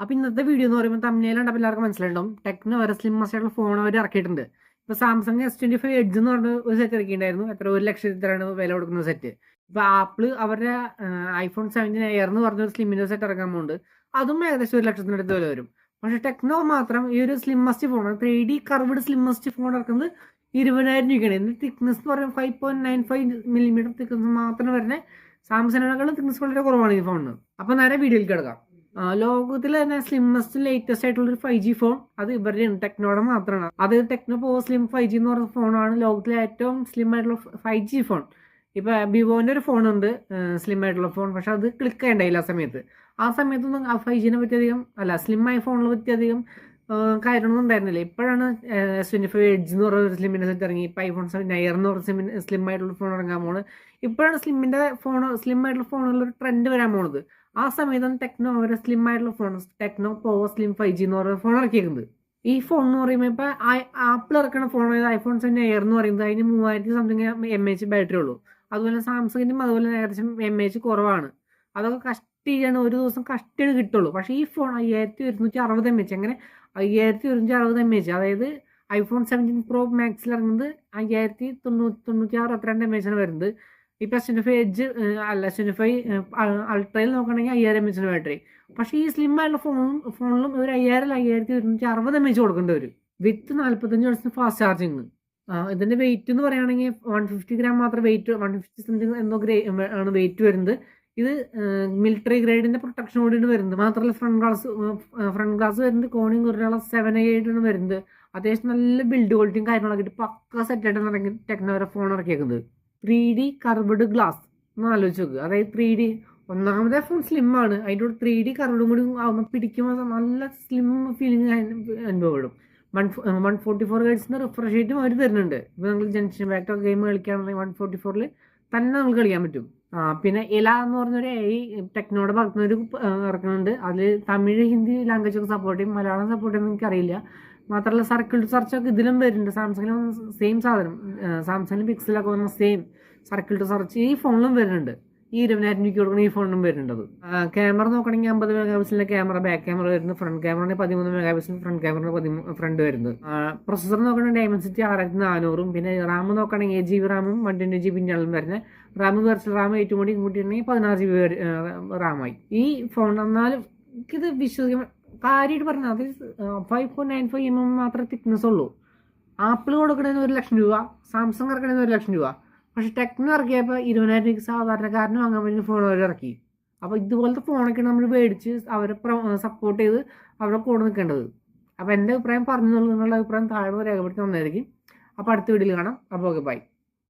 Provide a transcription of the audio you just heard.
അപ്പോൾ ഇന്നത്തെ വീഡിയോ എന്ന് പറയുമ്പോൾ തമ്മിലാണ് എല്ലാവർക്കും മനസ്സിലായിട്ടുണ്ടാവും. ടെക്നോ വരെ സ്ലിം ആയിട്ടുള്ള ഫോൺ അവർ ഇറക്കിയിട്ടുണ്ട്. ഇപ്പോൾ Samsung S twenty five edge എന്ന് പറഞ്ഞ ഒരു സെറ്റ് ഇറക്കിയിട്ടുണ്ടായിരുന്നു. എത്ര ഒരു ലക്ഷത്തിലാണ് വില കൊടുക്കുന്ന സെറ്റ് ഇപ്പോൾ ആപ്പിൾ അവരുടെ ഐഫോൺ സെവന്റീൻ എയർ എന്ന് പറഞ്ഞ ഒരു സ്ലിമിന്റെ സെറ്റ് ഇറക്കാൻ പോകുന്നുണ്ട് അതും ഏകദേശം ഒരു ലക്ഷത്തിനടുത്ത് വില വരും. പക്ഷെ ടെക്നോ മാത്രം ഈ ഒരു slimmest phone three D curved slimmest phone ഇറക്കുന്നത് ഇരുപതിനായിരം രൂപയാണ് ഇതിന്റെ തിക്നെസ് എന്ന് പറയുമ്പോൾ five point nine five millimetre thickness മാത്രം വരുന്ന സാംസങ്ങിനേക്കാളും തിക്നെസ് വളരെ കുറവാണ് ഈ ഫോണിന് അപ്പോൾ നേരെ വീഡിയോയിൽ കിടക്കാം. ആ, ലോകത്തിലെ തന്നെ സ്ലിമ്മസ്റ്റ് ലേറ്റസ്റ്റ് ആയിട്ടുള്ള ഒരു ഫൈവ് ജി ഫോൺ അത് ഇവരുടെയാണ് ടെക്നോയുടെ മാത്രമാണ് അത് ടെക്നോ പോ സ്ലിം ഫൈവ് ജി എന്ന് പറയുന്ന ഫോണാണ് ലോകത്തിലെ ഏറ്റവും സ്ലിം ആയിട്ടുള്ള ഫൈവ് ജി ഫോൺ ഇപ്പൊ വിവോന്റെ ഒരു ഫോൺ ഉണ്ട് സ്ലിം ആയിട്ടുള്ള ഫോൺ പക്ഷെ അത് ക്ലിക്ക് ചെയ്യണ്ടായില്ല ആ സമയത്ത്. ആ സമയത്തൊന്നും ആ ഫൈവ് ജിനെ പറ്റി അധികം അല്ല സ്ലിം ആയ ഫോണിനെ പറ്റി അധികം കാര്യങ്ങളൊന്നും ഉണ്ടായിരുന്നില്ല. ഇപ്പോഴാണ് എസ് ട്വന്റി ഫൈവ് എഡ്ജ് എന്ന് പറയുന്ന സ്ലിമിന്റെ സെറ്റ് ഇറങ്ങി. ഇപ്പൊ ഐഫോൺ സെവൻ നയർ എന്ന് പറഞ്ഞ സ്ലിം ആയിട്ടുള്ള ഫോൺ ഇറങ്ങാൻ പോണത് ഇപ്പോഴാണ് സ്ലിമിന്റെ ഫോൺ സ്ലിം ആയിട്ടുള്ള ഫോണുകളിൽ ഒരു ട്രെൻഡ് വരാൻ പോണത്. ആ സമയത്താണ് ടെക്നോ അവരെ സ്ലിം ആയിട്ടുള്ള phone Tecno Pova slim five G എന്ന് പറയുന്ന ഫോൺ ഇറക്കിയിരിക്കുന്നത് ഈ ഫോൺ എന്ന് പറയുമ്പോൾ ഇപ്പൊ ആപ്പിൾ ഇറക്കുന്ന ഫോൺ ഐഫോൺ സെവൻ എയർ എന്ന് പറയുന്നത് അതിന് മൂവായിരത്തി സംതിങ് എം എച്ച് ബാറ്ററി ഉള്ളൂ. അതുപോലെ സാംസങ്ങിനും അതുപോലെ ഏകദേശം എം എച്ച് കുറവാണ്. അതൊക്കെ കഷ്ടിയാണ് ഒരു ദിവസം കഷ്ടിയാണ് കിട്ടുള്ളൂ. പക്ഷേ ഈ ഫോൺ അയ്യായിരത്തി ഒരുന്നൂറ്റി അറുപത് എം എച്ച് അങ്ങനെ അയ്യായിരത്തി ഒരുന്നൂറ്റി അറുപത് എം എച്ച് അതായത് ഐഫോൺ സെവന്റീൻ പ്രോ മാക്സിൽ ഇറങ്ങുന്നത് അയ്യായിരത്തി തൊണ്ണൂറ്റി തൊണ്ണൂറ്റി ആറ് അത്രണ്ട് എം എച്ചാണ് വരുന്നത്. ഇപ്പം സിനിഫൈ എഡ്ജ് അല്ല സിനിഫൈ അൾട്രയിൽ നോക്കണമെങ്കിൽ അയ്യായിരം എം എച്ചിന് ബാറ്ററി പക്ഷേ ഈ സ്ലിം ആയിട്ടുള്ള ഫോണും ഫോണിലും ഒരു അയ്യായിരം അയ്യായിരത്തി ഒരുന്നൂറ്റി അറുപത് എം എച്ച് കൊടുക്കേണ്ടി വരും. വിത്ത് നാൽപ്പത്തഞ്ച് വർഷത്തിന് ഫാസ്റ്റ് ചാർജിങ് ഇതിന്റെ വെയിറ്റ് എന്ന് പറയുകയാണെങ്കിൽ വൺ ഫിഫ്റ്റി ഗ്രാം മാത്രം വെയിറ്റ് വൺ ഫിഫ്റ്റി സംതിങ് എന്തോ ഗ്രേ ആണ് വെയിറ്റ് വരുന്നത്. ഇത് മിലിറ്ററി ഗ്രേഡിന്റെ പ്രൊട്ടക്ഷൻ കൂടിയാണ് വരുന്നത്. മാത്രമല്ല ഫ്രണ്ട് ഗ്ലാസ് ഫ്രണ്ട് ഗ്ലാസ് വരുന്നത് കോണിങ് ഒരു സെവൻ ആണ് വരുന്നത്. അത്യാവശ്യം നല്ല ബിൽഡ് ക്വാളിറ്റിയും കാര്യങ്ങളൊക്കെ ഇട്ട് പക്ക സെറ്റ് ആയിട്ടാണ് ഇറങ്ങി ടെക്നോ ഫോൺ ഇറക്കിയേക്കുന്നത്. ത്രീ ഡി കർവ്ഡ് ഗ്ലാസ് ഒന്ന് ആലോചിച്ച് നോക്കുക അതായത് ത്രീ ഡി ഒന്നാമത്തെ ഫോൺ സ്ലിം ആണ്. അതിന്റെ കൂടെ ത്രീ ഡി കർവ്ഡും കൂടി ആകുമ്പോൾ പിടിക്കുമ്പോൾ നല്ല സ്ലിം ഫീലിംഗ് അനുഭവപ്പെടും. വൺ വൺ ഫോർട്ടി ഫോർ ഗേഡ്സിന് റിഫ്രഷ് റേറ്റും അവർ തരുന്നുണ്ട്. ഇപ്പോൾ നിങ്ങൾ ജംഗ്ഷൻ ബാക്ടോ ഗെയിം കളിക്കുകയാണെങ്കിൽ വൺ ഫോർട്ടി ഫോറിൽ തന്നെ നമുക്ക് കളിക്കാൻ പറ്റും. ആ പിന്നെ ഇല എന്ന് പറഞ്ഞൊരു ഈ ടെക്നോയുടെ ഭാഗത്ത് നിന്ന് ഒരു ഇറക്കുന്നുണ്ട്. അതിൽ തമിഴ് ഹിന്ദി ലാംഗ്വേജ് ഒക്കെ സപ്പോർട്ട് ചെയ്യും. മലയാളം സപ്പോർട്ട് ചെയ്യുന്നത് എനിക്കറിയില്ല. മാത്രമല്ല സർക്കിൾ ടു സെർച്ച് ഒക്കെ ഇതിലും വരുന്നുണ്ട്. സാംസങ്ങിലും സെയിം സാധനം. സാംസങ്ങിലും പിക്സലൊക്കെ വന്ന സെയിം സർക്കിൾ ടു സെർച്ച് ഈ ഫോണിലും വരുന്നുണ്ട്. ഈ ഇരുപതിനായിരം രൂപയ്ക്ക് കൊടുക്കുന്ന ഈ ഫോണിലും വരുന്നുണ്ട് ക്യാമറ നോക്കണമെങ്കിൽ അമ്പത് മെഗാ പിക്സലിന്റെ ക്യാമറ ബാക്ക് ക്യാമറ വരുന്നത് ഫ്രണ്ട് ക്യാമറ പതിമൂന്ന് മെഗാ പിക്സൽ ഫ്രണ്ട് ക്യാമറ പതിമൂന്ന് ഫ്രണ്ട് വരുന്നത്. പ്രൊസസർ നോക്കണമെങ്കിൽ ഡയമൻസിറ്റി ആറായിരത്തി നാനൂറും പിന്നെ റാം നോക്കണമെങ്കിൽ എയ്റ്റ് ജി ബി റാമും വൺ ട്വന്റി ജി ബി ഇന്റർണലും വരുന്നത് റാം വെർച്വൽ റാം ഏറ്റവും കൂടി കൂട്ടിയിട്ടുണ്ടെങ്കിൽ പതിനാറ് ജി ബി റാമായി ഈ ഫോൺ എന്നാലും എനിക്കിത് വിശ്വസിക്കാൻ കാര്യമായിട്ട് പറഞ്ഞാൽ അത് five point nine five M M മാത്രമേ തിക്നെസ് ഉള്ളൂ. ആപ്പിൾ കൊടുക്കണതിന് ഒരു ലക്ഷം രൂപ സാംസങ് ഇറക്കണതിന് ഒരു ലക്ഷം രൂപ. പക്ഷെ ടെക്നോ ഇറക്കിയപ്പോൾ ഇരുപതിനായിരം രൂപയ്ക്ക് സാധാരണക്കാരന് വാങ്ങാൻ വേണ്ടി ഫോൺ അവർ ഇറക്കി. അപ്പോൾ ഇതുപോലത്തെ ഫോണൊക്കെ നമ്മൾ മേടിച്ച് അവരെ സപ്പോർട്ട് ചെയ്ത് അവരെ കൂടെ നിൽക്കേണ്ടത്. അപ്പോൾ എന്റെ അഭിപ്രായം പറഞ്ഞു നിങ്ങളുടെ അഭിപ്രായം താഴെ രേഖപ്പെടുത്തി നന്നായിരിക്കും അപ്പോൾ അടുത്ത വീഡിയോയിൽ കാണാം. അപ്പോൾ ഓക്കെ ബൈ